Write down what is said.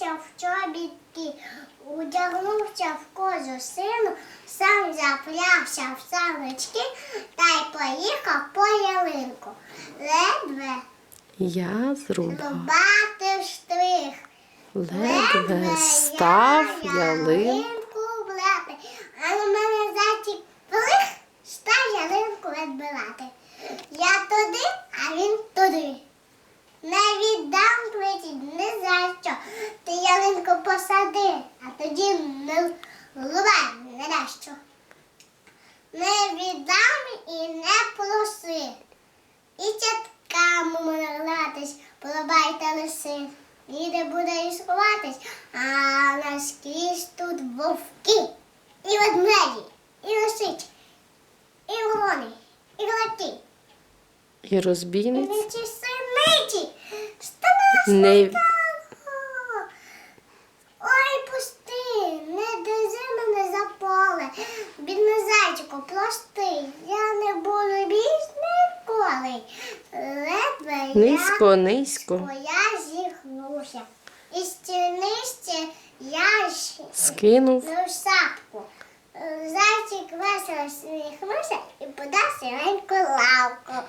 в чобітки, удягнувся в козу сину, сам заплявся в саночки та й поїхав по ялинку. Ледве Я зрубав, рубати штрих. ледве став я ялинку. влати, а на мене зайчик плих, став ялинку відбивати. Я туди, а він туди. Не віддам плечі, не за що. Ти ялинку посади, а тоді не лувай, не дасть що. Не віддам і не проси. І чатками гратись, полабайте лиси. Ніде буде і сховатись, а наскрізь тут вовки, і ведмеді, і лисичі, і ворони, і лаки, І і нечі синиці. Не- Бідне зайчику, прости, я не буду більш ніколи. Ледве я низько, низько. Я зігнувся. І стінище я ж Скинув садку. Зайчик весело сміхнувся і подав сіреньку лавку.